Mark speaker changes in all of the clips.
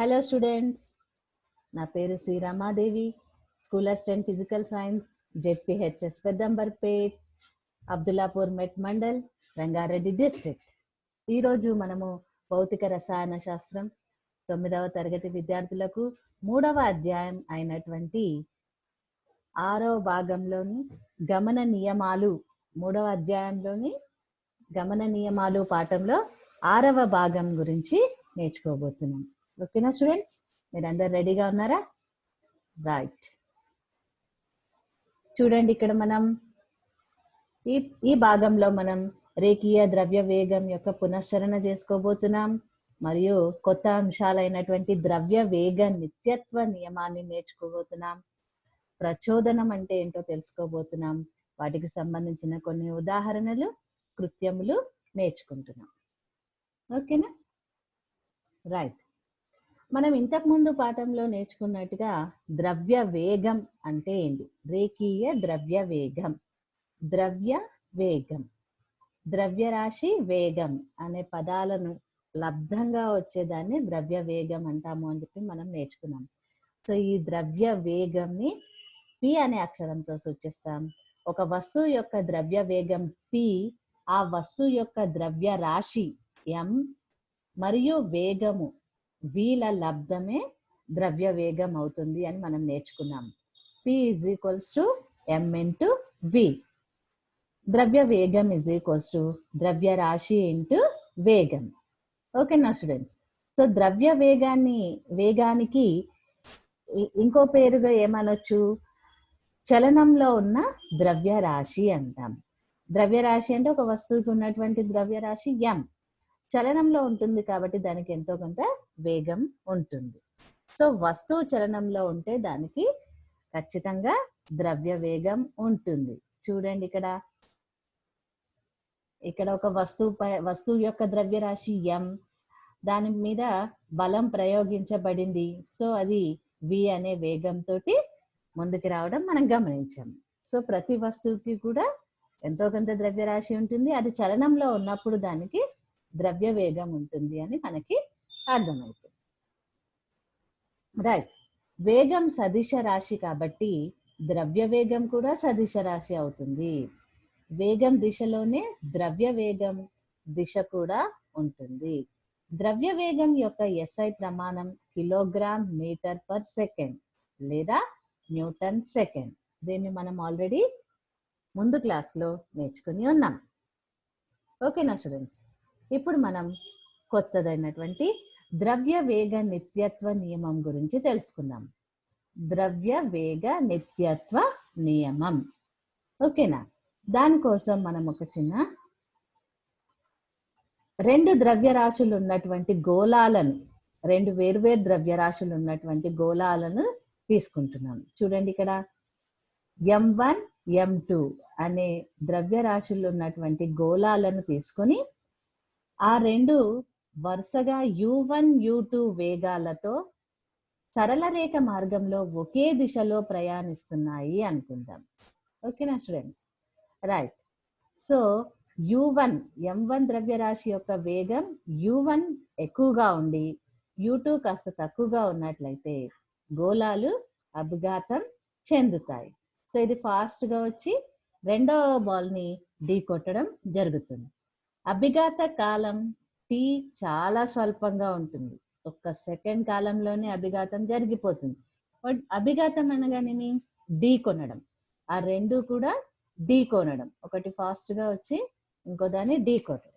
Speaker 1: Hello students నా పేరు Sriramadevi school assistant physical science ZPHS Peddamberpet Abdullapur Met mandal Rangareddy district. ఈరోజు మనము భౌతిక రసాయన శాస్త్రం తొమ్మిదవ తరగతి విద్యార్థులకు మూడవ అధ్యాయం అయినటువంటి ఆరవ భాగంలోని గమన నియమాలు మూడవ అధ్యాయంలోని గమన నియమాలు పాఠంలో ఆరవ భాగం గురించి నేర్చుకోబోతున్నాం. ఓకేనా స్టూడెంట్స్? మీరందరు రెడీగా ఉన్నారా? రైట్. చూడండి ఇక్కడ మనం ఈ ఈ భాగంలో మనం రేఖీయ ద్రవ్య వేగం యొక్క పునశ్చరణ చేసుకోబోతున్నాం. మరియు కొత్త అంశాలైనటువంటి ద్రవ్య వేగ నిత్యత్వ నియమాన్ని నేర్చుకోబోతున్నాం. ప్రచోదనం అంటే ఏంటో తెలుసుకోబోతున్నాం. వాటికి సంబంధించిన కొన్ని ఉదాహరణలు కృత్యములు నేర్చుకుంటున్నాం. ఓకేనా? రైట్. మనం ఇంతకు ముందు పాఠంలో నేర్చుకున్నట్టుగా ద్రవ్య వేగం అంటే ఏంటి? రేఖీయ ద్రవ్య వేగం. ద్రవ్య వేగం. ద్రవ్యరాశి వేగం అనే పదాలను లబ్ధంగా వచ్చేదాన్ని ద్రవ్య వేగం అంటాము అని చెప్పి మనం నేర్చుకున్నాం. సో ఈ ద్రవ్య వేగంని పి అనే అక్షరంతో సూచిస్తాం. ఒక వస్తువు యొక్క ద్రవ్య వేగం పి ఆ వస్తువు యొక్క ద్రవ్య రాశి ఎం మరియు వేగము వీల లబ్ధమే ద్రవ్య వేగం అవుతుంది అని మనం నేర్చుకున్నాం. P is equals to M into V ద్రవ్య వేగం ఇజ్ ఈక్వల్స్ టు ద్రవ్య రాశి ఇంటూ వేగం. ఓకేనా స్టూడెంట్స్ సో ద్రవ్య వేగాన్ని వేగానికి ఇంకో పేరుగా ఏమనొచ్చు? చలనంలో ఉన్న ద్రవ్య రాశి అంటాం. ద్రవ్యరాశి అంటే ఒక వస్తువుకి ఉన్నటువంటి ద్రవ్యరాశి ఎం చలనంలో ఉంటుంది కాబట్టి దానికి ఎంతో కొంత వేగం ఉంటుంది. సో వస్తువు చలనంలో ఉంటే దానికి ఖచ్చితంగా ద్రవ్య వేగం ఉంటుంది. చూడండి ఇక్కడ. ఇక్కడ ఒక వస్తువు పై వస్తువు యొక్క ద్రవ్యరాశి ఎం దాని మీద బలం ప్రయోగించబడింది. సో అది వి అనే వేగంతో ముందుకు రావడం మనం గమనించాం. సో ప్రతి వస్తువుకి కూడా ఎంతో కొంత ద్రవ్యరాశి ఉంటుంది. అది చలనంలో ఉన్నప్పుడు దానికి ద్రవ్య వేగం ఉంటుంది అని మనకి అర్థమవుతుంది. రైట్ వేగం సదిశ రాశి కాబట్టి ద్రవ్య వేగం కూడా సదిశ రాశి అవుతుంది. వేగం దిశలోనే ద్రవ్య వేగం దిశ కూడా ఉంటుంది. ద్రవ్య వేగం యొక్క ఎస్ఐ ప్రమాణం కిలోగ్రామ్ మీటర్ పర్ సెకండ్ లేదా న్యూటన్ సెకండ్. దీన్ని మనం ఆల్రెడీ ముందు క్లాస్లో నేర్చుకుని ఉన్నాం. ఓకేనా స్టూడెంట్స్ ఇప్పుడు మనం కొత్తదైనటువంటి ద్రవ్య వేగ నిత్యత్వ నియమం గురించి తెలుసుకుందాం. ద్రవ్య వేగ నిత్యత్వ నియమం. ఓకేనా? దానికోసం మనం ఒక చిన్న రెండు ద్రవ్యరాశులు ఉన్నటువంటి గోళాలను రెండు వేర్వేరు ద్రవ్యరాశులు ఉన్నటువంటి గోళాలను తీసుకుంటున్నాం. చూడండి ఇక్కడ. ఎం వన్ ఎం టూ అనే ద్రవ్యరాశులు ఉన్నటువంటి గోళాలను తీసుకొని ఆ రెండు వరుసగా యు వన్ యు టూ వేగాలతో సరళ రేఖ మార్గంలో ఒకే దిశలో ప్రయాణిస్తున్నాయి అనుకుందాం. ఓకేనా students right so U one M one ద్రవ్యరాశి యొక్క వేగం యు వన్ ఎక్కువగా ఉండి యు టూ కాస్త తక్కువగా ఉన్నట్లయితే గోళాలు అభిఘాతం చెందుతాయి. సో ఇది ఫాస్ట్గా వచ్చి రెండవ బాల్ని ఢీ కొట్టడం జరుగుతుంది. అభిఘాత కాలం టీ చాలా స్వల్పంగా ఉంటుంది. ఒక్క సెకండ్ కాలంలోనే అభిఘాతం జరిగిపోతుంది. బట్ అభిఘాతం అనగానేమి? ఢీ కొనడం. ఆ రెండు కూడా ఢీ కొనడం. ఒకటి ఫాస్ట్గా వచ్చి ఇంకో దాన్ని ఢీ కొనడం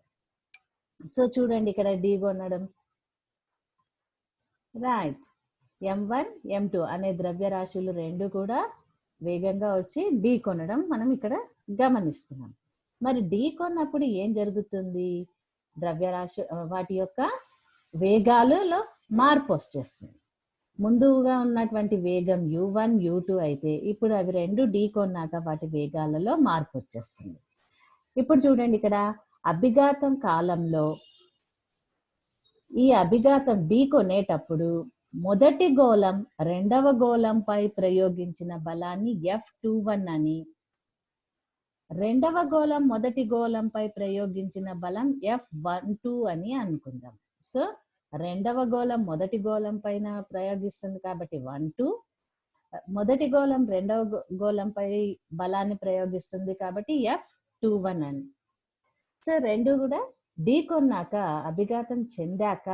Speaker 1: సో చూడండి ఇక్కడ ఢీ కొనడం. Right. M one M two అనే ద్రవ్యరాశులు రెండు కూడా వేగంగా వచ్చి ఢీ కొనడం మనం ఇక్కడ గమనిస్తున్నాం. మరి ఢీ కొన్నప్పుడు ఏం జరుగుతుంది? ద్రవ్యరాశి వాటి యొక్క వేగాలలో మార్పు వచ్చేస్తుంది. ముందుగా ఉన్నటువంటి వేగం యు వన్ యు టూ అయితే ఇప్పుడు అవి రెండు ఢీ కొన్నాక వాటి వేగాలలో మార్పు వచ్చేస్తుంది. ఇప్పుడు చూడండి ఇక్కడ అభిఘాతం కాలంలో ఈ అభిఘాతం ఢీ కొనేటప్పుడు మొదటి గోళం రెండవ గోళంపై ప్రయోగించిన బలాన్ని ఎఫ్ టూ వన్ అని రెండవ గోళం మొదటి గోళంపై ప్రయోగించిన బలం ఎఫ్ వన్ టూ అని అనుకుందాం. సో రెండవ గోళం మొదటి గోళం పైన ప్రయోగిస్తుంది కాబట్టి వన్ టూ మొదటి గోళం రెండవ గోళంపై బలాన్ని ప్రయోగిస్తుంది కాబట్టి ఎఫ్ టూ వన్ అని. సో రెండు కూడా డీ కొన్నాక అభిఘాతం చెందాక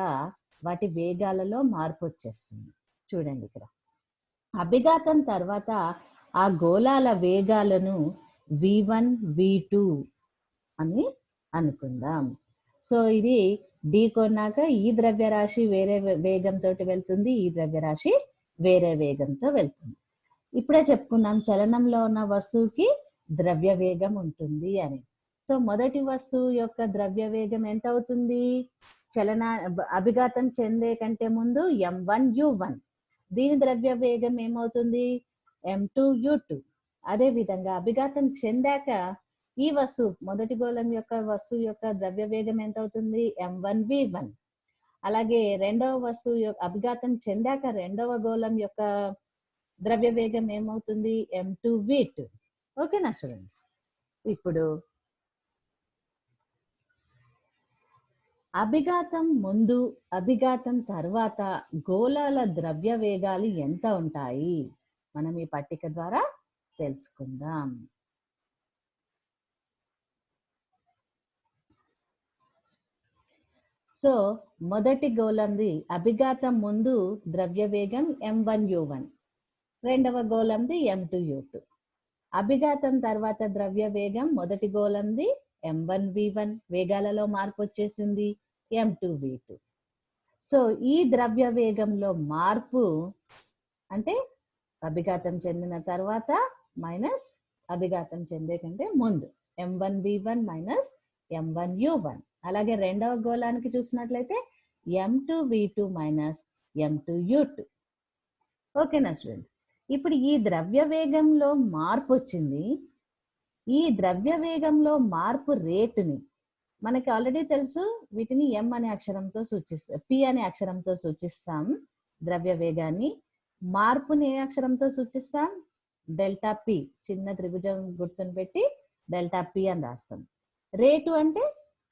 Speaker 1: వాటి వేగాలలో మార్పు వచ్చేస్తుంది. చూడండి ఇక్కడ. అభిఘాతం తర్వాత ఆ గోళాల వేగాలను వి వన్ వి టూ అని అనుకుందాం. సో ఇది ఢీ కొన్నాక ఈ ద్రవ్యరాశి వేరే వే- వేగంతో వెళ్తుంది ఈ ద్రవ్యరాశి వేరే వేగంతో వెళ్తుంది. ఇప్పుడే చెప్పుకున్నాం చలనంలో ఉన్న వస్తువుకి ద్రవ్య వేగం ఉంటుంది అని. సో మొదటి వస్తువు యొక్క ద్రవ్య వేగం ఎంత అవుతుంది? చలన అభిఘాతం చెందే కంటే ముందు ఎం వన్ యు వన్ దీని ద్రవ్య వేగం ఏమవుతుంది? ఎం టూ యు టూ అదే విధంగా అభిఘాతం చెందాక ఈ వస్తువు మొదటి గోళం యొక్క వస్తువు యొక్క ద్రవ్య వేగం ఎంత అవుతుంది ఎం వన్ వి వన్ అలాగే రెండవ వస్తువు యొక్క అభిఘాతం చెందాక రెండవ గోళం యొక్క ద్రవ్య వేగం ఏమవుతుంది? ఎం టూ వి టూ ఓకేనా స్టూడెంట్స్? ఇప్పుడు అభిఘాతం ముందు అభిఘాతం తర్వాత గోళాల ద్రవ్య వేగాలు ఎంత ఉంటాయి? మనం ఈ పట్టిక ద్వారా తెలుసుకుందాం. సో మొదటి గోళంది అభిఘాతం ముందు ద్రవ్య వేగం ఎం వన్ యు వన్ రెండవ గోళంది ఎం టూ యు టూ అభిఘాతం తర్వాత ద్రవ్య వేగం మొదటి గోళంది ఎం వన్ వి వన్ వేగాలలో మార్పు వచ్చేసింది M two V two so ఈ ద్రవ్య వేగంలో మార్పు అంటే అభిఘాతం చెందిన తర్వాత మైనస్ అభిఘాతం చెందే కంటే ముందు. M one V one minus M one U one అలాగే రెండవ గోళానికి చూసినట్లయితే M two V two minus M two U two ఓకేనా స్టూడెంట్స్ ఇప్పుడు ఈ ద్రవ్య వేగంలో మార్పు వచ్చింది. ఈ ద్రవ్య వేగంలో మార్పు రేటుని మనకి ఆల్రెడీ తెలుసు. వీటిని ఎం అనే అక్షరంతో సూచిస్తాం పి అనే అక్షరంతో సూచిస్తాం ద్రవ్య వేగాన్ని. మార్పుని ఏ అక్షరంతో సూచిస్తాం? డెల్టా పి చిన్న త్రిభుజం గుర్తును పెట్టి డెల్టా పి అని రాస్తాం. రేటు అంటే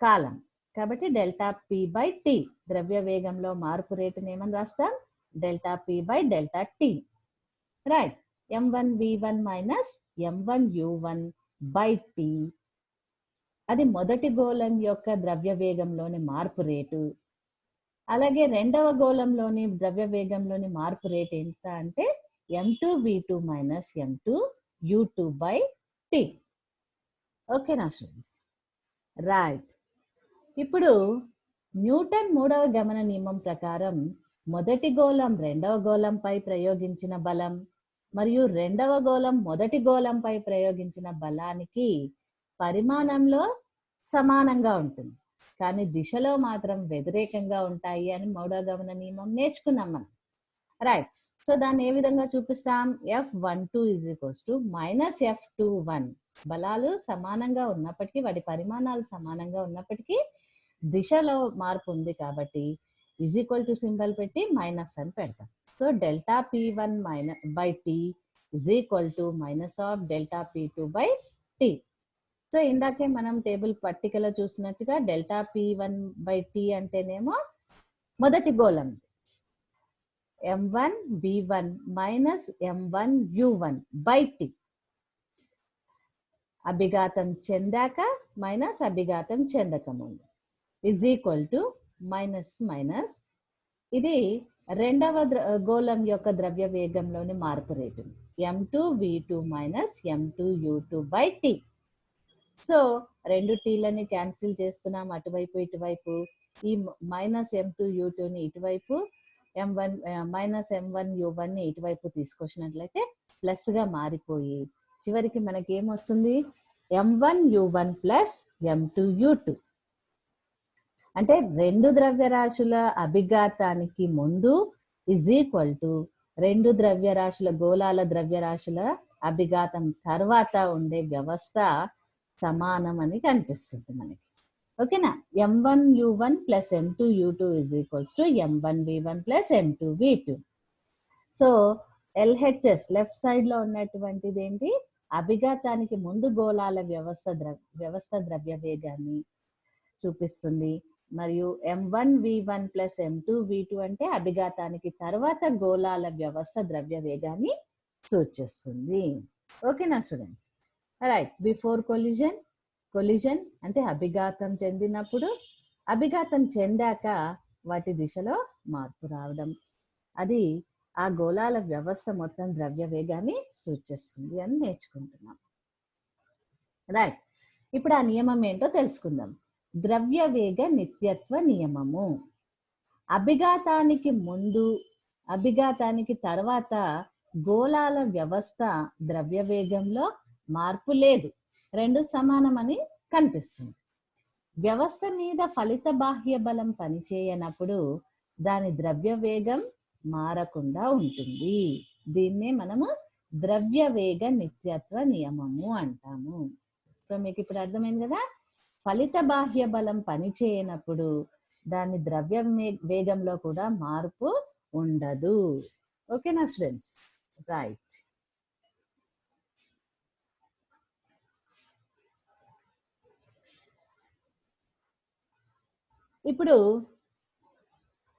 Speaker 1: కాలం. కాబట్టి డెల్టా పి బై టి ద్రవ్య వేగంలో మార్పు రేటుని ఏమని రాస్తాం? Delta P by delta T right M one V one minus M one U one by T అది మొదటి గోళం యొక్క ద్రవ్య వేగంలోని మార్పు రేటు. అలాగే రెండవ గోళంలోని ద్రవ్య వేగంలోని మార్పు రేటు ఎంత అంటే M two V two minus M two U two by T ఓకేనా స్టూడెంట్స్ రైట్ ఇప్పుడు న్యూటన్ మూడవ గమన నియమం ప్రకారం మొదటి గోళం రెండవ గోళంపై ప్రయోగించిన బలం మరియు రెండవ గోళం మొదటి గోళంపై ప్రయోగించిన బలానికి పరిమాణంలో సమానంగా ఉంటుంది. కానీ దిశలో మాత్రం వ్యతిరేకంగా ఉంటాయి అని మూడవ గమన నియమం నేర్చుకున్నాం మనం. రైట్ సో దాన్ని ఏ విధంగా చూపిస్తాం? F one two is equals to minus F two one బలాలు సమానంగా ఉన్నప్పటికీ వాటి పరిమాణాలు సమానంగా ఉన్నప్పటికీ దిశలో మార్పు ఉంది కాబట్టి ఇజ్ ఈక్వల్ టు సింబల్ పెట్టి మైనస్ అని పెడతాం. So delta P one minus by T is equal to minus of delta P two by T so ఇందాకే మనం టేబుల్ పట్టికలో చూసినట్టుగా delta P one by T అంటేనేమో మొదటి గోళం. M one B one minus M one U one by అభిఘాతం చెందాక minus అభిఘాతం చెందక ముందు is equal to minus minus ఇది రెండవ గోళం యొక్క ద్రవ్య వేగంలోని మార్పు rate. M two V two minus M two U two by T so రెండు టీలని క్యాన్సిల్ చేస్తున్నాం. అటువైపు ఇటువైపు. ఈ మైనస్ ఎం టూ యూ టూని ఇటువైపు. M one minus M one U వన్ని ఇటువైపు తీసుకొచ్చినట్లయితే ప్లస్గా మారిపోయి చివరికి మనకి ఏమొస్తుంది M one U one plus M two U two అంటే రెండు ద్రవ్యరాశుల అభిఘాతానికి ముందు ఇజ్ ఈక్వల్ టు రెండు ద్రవ్యరాశుల గోళాల ద్రవ్యరాశుల అభిఘాతం తర్వాత ఉండే వ్యవస్థ సమానం అని కనిపిస్తుంది మనకి. ఓకేనా? M one U one plus M two U two is equals to M one V one plus M two V two so LHS left సైడ్లో ఉన్నటువంటిది ఏంటి? అభిఘాతానికి ముందు గోళాల వ్యవస్థ వ్యవస్థ ద్రవ్య వేగాన్ని చూపిస్తుంది. మరియు M one V one plus M two V two అంటే అభిఘాతానికి తర్వాత గోళాల వ్యవస్థ ద్రవ్య వేగాన్ని సూచిస్తుంది. ఓకేనా students right before collision collision అంటే అభిఘాతం చెందినప్పుడు అభిఘాతం చెందాక వాటి దిశలో మార్పు రావడం. అది ఆ గోళాల వ్యవస్థ మొత్తం ద్రవ్య వేగాన్ని సూచిస్తుంది అని నేర్చుకుంటున్నాం. రైట్ ఇప్పుడు ఆ నియమం ఏంటో తెలుసుకుందాం. ద్రవ్య వేగ నిత్యత్వ నియమము. అభిఘాతానికి ముందు అభిఘాతానికి తర్వాత గోళాల వ్యవస్థ ద్రవ్య వేగంలో మార్పు లేదు. రెండు సమానమని కనిపిస్తుంది. వ్యవస్థ మీద ఫలిత బాహ్య బలం పనిచేయనప్పుడు దాని ద్రవ్య వేగం మారకుండా ఉంటుంది. దీన్నే మనము ద్రవ్య వేగ నిత్యత్వ నియమము అంటాము. సో మీకు ఇప్పుడు అర్థమైంది కదా? ఫలిత బాహ్య బలం పనిచేయనప్పుడు దాని ద్రవ్య వేగంలో కూడా మార్పు ఉండదు. ఓకేనా స్టూడెంట్స్? రైట్. ఇప్పుడు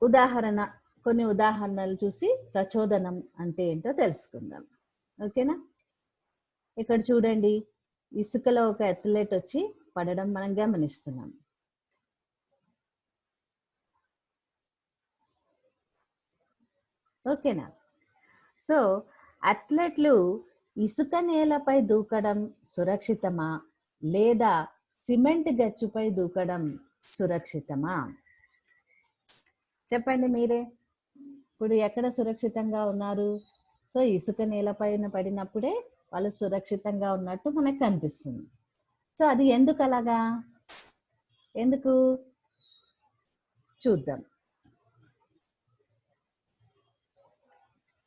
Speaker 1: ఉదాహరణ కొన్ని ఉదాహరణలు చూసి ప్రచోదనం అంటే ఏంటో తెలుసుకుందాం. ఓకేనా? ఇక్కడ చూడండి ఇసుకలో ఒక అథ్లెట్ వచ్చి పడడం మనం గమనిస్తున్నాం. ఓకేనా? సో అథ్లెట్లు ఇసుక నేలపై దూకడం సురక్షితమా లేదా సిమెంట్ గచ్చుపై దూకడం సురక్షితమా? చెప్పండి మీరే. ఇప్పుడు ఎక్కడ సురక్షితంగా ఉన్నారు? సో ఇసుక నేలపైన పడినప్పుడే వాళ్ళు సురక్షితంగా ఉన్నట్టు మనకు కనిపిస్తుంది. సో అది ఎందుకు అలాగా? ఎందుకు? చూద్దాం.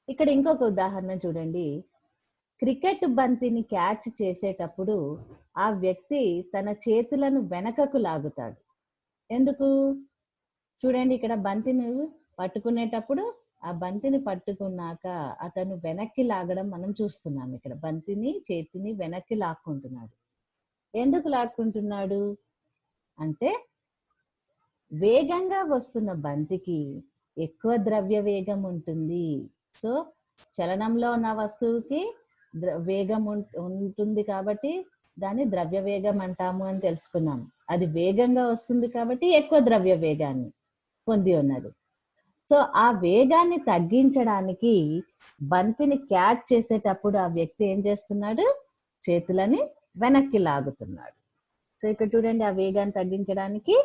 Speaker 1: ఇక్కడ ఇంకొక ఉదాహరణ చూడండి. క్రికెట్ బంతిని క్యాచ్ చేసేటప్పుడు ఆ వ్యక్తి తన చేతులను వెనకకు లాగుతాడు. ఎందుకు? చూడండి ఇక్కడ బంతిని పట్టుకునేటప్పుడు ఆ బంతిని పట్టుకున్నాక అతను వెనక్కి లాగడం మనం చూస్తున్నాం ఇక్కడ. బంతిని చేతిని వెనక్కి లాక్కుంటున్నాడు. ఎందుకు లాక్కుంటున్నాడు? అంటే వేగంగా వస్తున్న బంతికి ఎక్కువ ద్రవ్య వేగం ఉంటుంది. సో చలనంలో ఉన్న వస్తువుకి ద్ర- వేగం ఉం- ఉంటుంది కాబట్టి దాన్ని ద్రవ్య వేగం అంటాము అని తెలుసుకున్నాం. అది వేగంగా వస్తుంది కాబట్టి ఎక్కువ ద్రవ్య వేగాన్ని పొంది ఉన్నది. సో ఆ వేగాన్ని తగ్గించడానికి బంతిని క్యాచ్ చేసేటప్పుడు ఆ వ్యక్తి ఏం చేస్తున్నాడు? చేతులని వెనక్కి లాగుతున్నాడు. సో ఇక్కడ చూడండి ఆ వేగాన్ని తగ్గించడానికి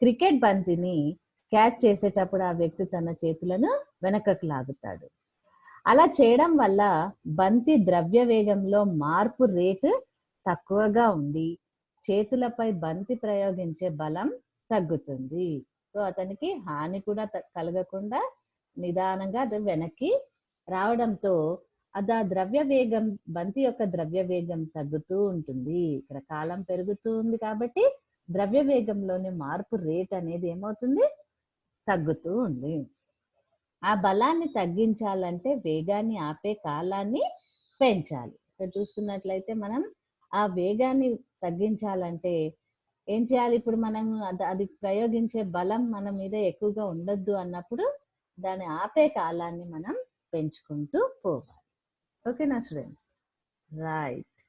Speaker 1: క్రికెట్ బంతిని క్యాచ్ చేసేటప్పుడు ఆ వ్యక్తి తన చేతులను వెనకకు లాగుతాడు. అలా చేయడం వల్ల బంతి ద్రవ్య వేగంలో మార్పు రేటు తక్కువగా ఉండి చేతులపై బంతి ప్రయోగించే బలం తగ్గుతుంది. సో అతనికి హాని కూడా త- కలగకుండా నిదానంగా అది వెనక్కి రావడంతో అది ఆ ద్రవ్య వేగం బంతి యొక్క ద్రవ్య వేగం తగ్గుతూ ఉంటుంది. ఇక్కడ కాలం పెరుగుతూ ఉంది కాబట్టి ద్రవ్య వేగంలోని మార్పు రేట్ అనేది ఏమవుతుంది? తగ్గుతూ ఉంది. ఆ బలాన్ని తగ్గించాలంటే వేగాన్ని ఆపే కాలాన్ని పెంచాలి. ఇక్కడ చూస్తున్నట్లయితే మనం ఆ వేగాన్ని తగ్గించాలంటే ఏం చేయాలి? ఇప్పుడు మనం అది ప్రయోగించే బలం మన మీద ఎక్కువగా ఉండొద్దు అన్నప్పుడు దాన్ని ఆపే కాలాన్ని మనం పెంచుకుంటూ పోవాలి. ఓకేనా స్టూడెంట్స్? రైట్.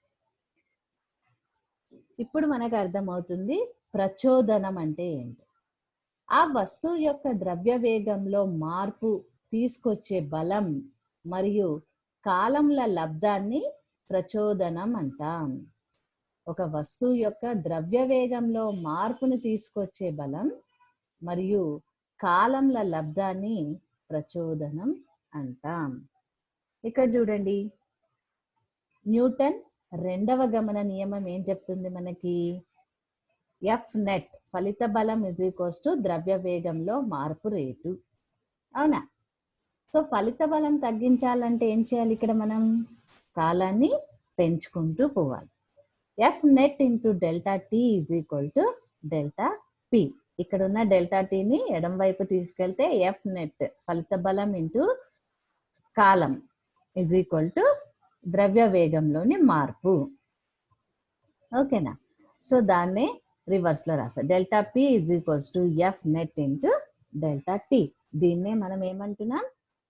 Speaker 1: ఇప్పుడు మనకు అర్థమవుతుంది ప్రచోదనం అంటే ఏంటి? ఆ వస్తువు యొక్క ద్రవ్య వేగంలో మార్పు తీసుకొచ్చే బలం మరియు కాలంల లబ్ధాన్ని ప్రచోదనం అంటాం. ఒక వస్తువు యొక్క ద్రవ్య వేగంలో మార్పును తీసుకొచ్చే బలం మరియు కాలంల లబ్ధాన్ని ప్రచోదనం అంటాం. ఇక్కడ చూడండి. న్యూటన్ రెండవ గమన నియమం ఏం చెప్తుంది మనకి? ఎఫ్ నెట్ ఫలిత బలం ఇజ్ ఈక్వల్స్ టు ద్రవ్య వేగంలో మార్పు రేటు. అవునా? సో ఫలిత బలం తగ్గించాలంటే ఏం చేయాలి ఇక్కడ మనం? కాలాన్ని పెంచుకుంటూ పోవాలి. F net into delta T is equal to delta P ఇక్కడ ఉన్న డెల్టా టీని ఎడం వైపు తీసుకెళ్తే ఎఫ్ నెట్ ఫలిత బలం ఇంటూ కాలం ఇజ్ ఈక్వల్ టు ద్రవ్య వేగంలోని మార్పు. ఓకేనా? సో దాన్ని రివర్స్లో రాస్తా. Delta P is equals to F net into delta T దీన్నే మనం ఏమంటున్నాం?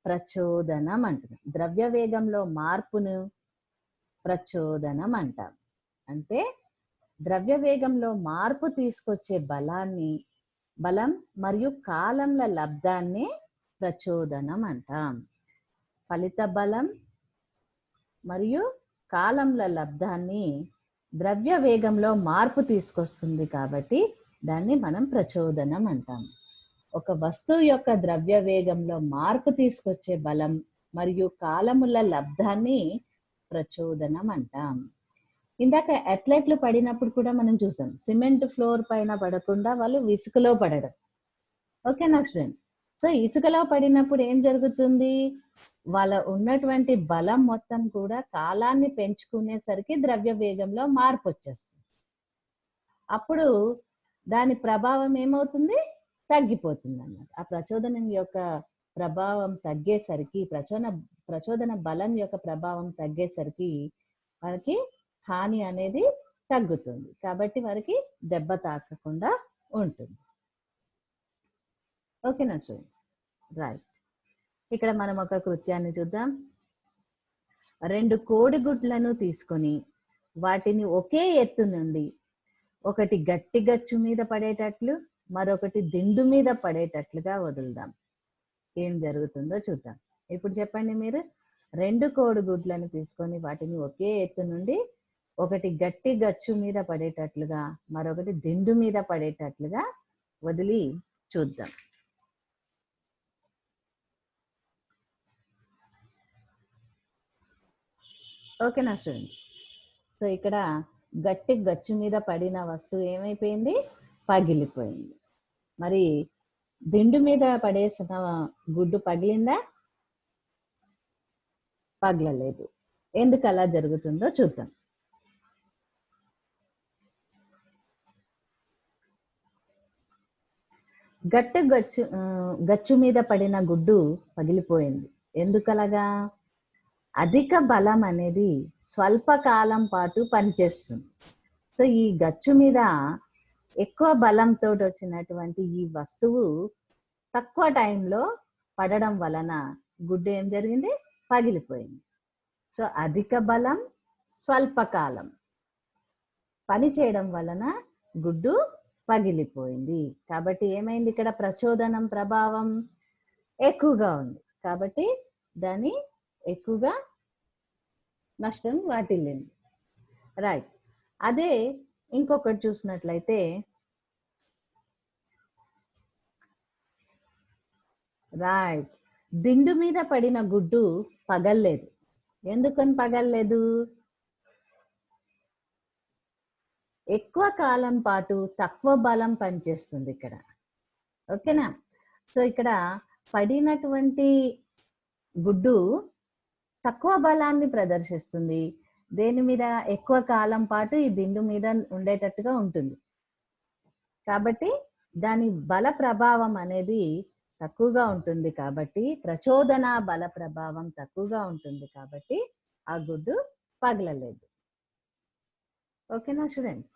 Speaker 1: ప్రచోదనం అంటున్నాం. ద్రవ్య వేగంలో మార్పును ప్రచోదనం అంటాం. అంటే ద్రవ్య వేగంలో మార్పు తీసుకొచ్చే బలాన్ని బలం మరియు కాలంల లబ్ధాన్ని ప్రచోదనం అంటాం. ఫలిత బలం మరియు కాలంల లబ్ధాన్ని ద్రవ్య వేగంలో మార్పు తీసుకొస్తుంది కాబట్టి దాన్ని మనం ప్రచోదనం అంటాం. ఒక వస్తువు యొక్క ద్రవ్య వేగంలో మార్పు తీసుకొచ్చే బలం మరియు కాలముల లబ్ధాన్ని ప్రచోదనం అంటాం. ఇందాక అథ్లెట్లు పడినప్పుడు కూడా మనం చూసాం. సిమెంట్ ఫ్లోర్ పైన పడకుండా వాళ్ళు ఇసుకలో పడడం. ఓకేనా స్టూడెంట్? సో ఇసుకలో పడినప్పుడు ఏం జరుగుతుంది? వాళ్ళ ఉన్నటువంటి బలం మొత్తం కూడా కాలాన్ని పెంచుకునేసరికి ద్రవ్య వేగంలో మార్పు వచ్చేస్తుంది. అప్పుడు దాని ప్రభావం ఏమవుతుంది? తగ్గిపోతుంది అన్నమాట ఆ ప్రచోదనం యొక్క ప్రభావం తగ్గేసరికి ప్రచోదన ప్రచోదన బలం యొక్క ప్రభావం తగ్గేసరికి వాళ్ళకి హాని అనేది తగ్గుతుంది. కాబట్టి వారికి దెబ్బ తాకకుండా ఉంటుంది. ఓకేనా స్టూడెంట్స్? రైట్. ఇక్కడ మనం ఒక కృత్యాన్ని చూద్దాం. రెండు కోడిగుడ్లను తీసుకొని వాటిని ఒకే ఎత్తు నుండి ఒకటి గట్టి గచ్చు మీద పడేటట్లు మరొకటి దిండు మీద పడేటట్లుగా వదులుదాం. ఏం జరుగుతుందో చూద్దాం. ఇప్పుడు చెప్పండి మీరు. రెండు కోడిగుడ్లను తీసుకొని వాటిని ఒకే ఎత్తు నుండి ఒకటి గట్టి గచ్చు మీద పడేటట్లుగా మరొకటి దిండు మీద పడేటట్లుగా వదిలి చూద్దాం. ఓకేనా స్టూడెంట్స్? సో ఇక్కడ గట్టి గచ్చు మీద పడిన వస్తువు ఏమైపోయింది? పగిలిపోయింది. మరి దిండు మీద పడేసిన గుడ్డు పగిలిందా? పగలలేదు. ఎందుకు అలా జరుగుతుందో చూద్దాం. గట్టు గచ్చు గచ్చు మీద పడిన గుడ్డు పగిలిపోయింది. ఎందుకలగా? అధిక బలం అనేది స్వల్పకాలం పాటు పనిచేస్తుంది. సో ఈ గచ్చు మీద ఎక్కువ బలంతో వచ్చినటువంటి ఈ వస్తువు తక్కువ టైంలో పడడం వలన గుడ్డు ఏం జరిగింది? పగిలిపోయింది. సో అధిక బలం స్వల్పకాలం పని చేయడం వలన గుడ్డు పగిలిపోయింది. కాబట్టి ఏమైంది ఇక్కడ? ప్రచోదనం ప్రభావం ఎక్కువగా ఉంది. కాబట్టి దాని ఎక్కువగా నష్టం వాటిల్లింది. రైట్ అదే ఇంకొకటి చూసినట్లయితే రైట్ దిండు మీద పడిన గుడ్డు పగల్లేదు. ఎందుకని పగల్లేదు? ఎక్కువ కాలం పాటు తక్కువ బలం పనిచేస్తుంది ఇక్కడ. ఓకేనా? సో ఇక్కడ పడినటువంటి గుడ్డు తక్కువ బలాన్ని ప్రదర్శిస్తుంది. దేని మీద? ఎక్కువ కాలం పాటు ఈ దిండు మీద ఉండేటట్టుగా ఉంటుంది. కాబట్టి దాని బల ప్రభావం అనేది తక్కువగా ఉంటుంది కాబట్టి ప్రచోదన బల ప్రభావం తక్కువగా ఉంటుంది కాబట్టి ఆ గుడ్డు పగలలేదు. ఓకేనా స్టూడెంట్స్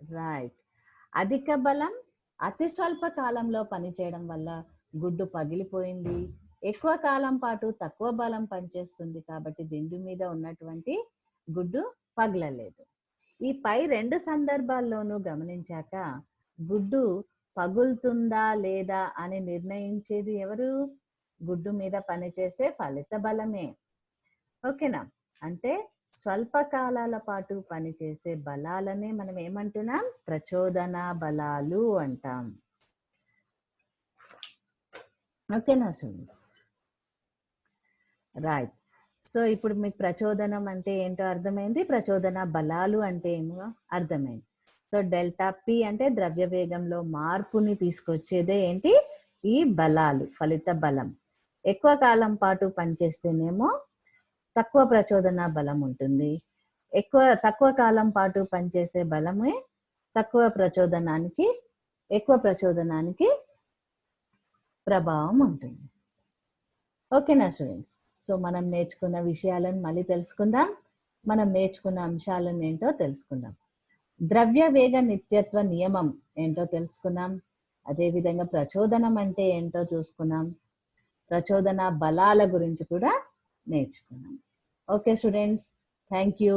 Speaker 1: రైట్ అధిక బలం అతి స్వల్ప కాలంలో పనిచేయడం వల్ల గుడ్డు పగిలిపోయింది. ఎక్కువ కాలం పాటు తక్కువ బలం పనిచేస్తుంది కాబట్టి దిండు మీద ఉన్నటువంటి గుడ్డు పగలలేదు. ఈ పై రెండు సందర్భాల్లోనూ గమనించాక గుడ్డు పగులుతుందా లేదా అని నిర్ణయించేది ఎవరు? గుడ్డు మీద పనిచేసే ఫలిత బలమే. ఓకేనా అంటే స్వల్పకాలాల పాటు పనిచేసే బలాలనే మనం ఏమంటున్నాం? ప్రచోదన బలాలు అంటాం. ఓకేనా స్టూడెంట్స్? రైట్. సో ఇప్పుడు మీకు ప్రచోదనం అంటే ఏంటో అర్థమైంది? ప్రచోదన బలాలు అంటే ఏమో అర్థమైంది. సో డెల్టా పి అంటే ద్రవ్య వేగంలో మార్పుని తీసుకొచ్చేదే ఏంటి? ఈ బలాలు ఫలిత బలం. ఎక్కువ కాలం పాటు పనిచేస్తేనేమో తక్కువ ప్రచోదన బలం ఉంటుంది. ఎక్కువ తక్కువ కాలం పాటు పనిచేసే బలమే తక్కువ ప్రచోదనానికి ఎక్కువ ప్రచోదనానికి ప్రభావం ఉంటుంది. ఓకేనా స్టూడెంట్స్? సో మనం నేర్చుకున్న విషయాలను మళ్ళీ తెలుసుకుందాం. మనం నేర్చుకున్న అంశాలను ఏంటో తెలుసుకుందాం. ద్రవ్య వేగ నిత్యత్వ నియమం ఏంటో తెలుసుకున్నాం. అదేవిధంగా ప్రచోదనం అంటే ఏంటో చూసుకున్నాం. ప్రచోదన బలాల గురించి కూడా నేర్చుకున్నాం. Okay students thank you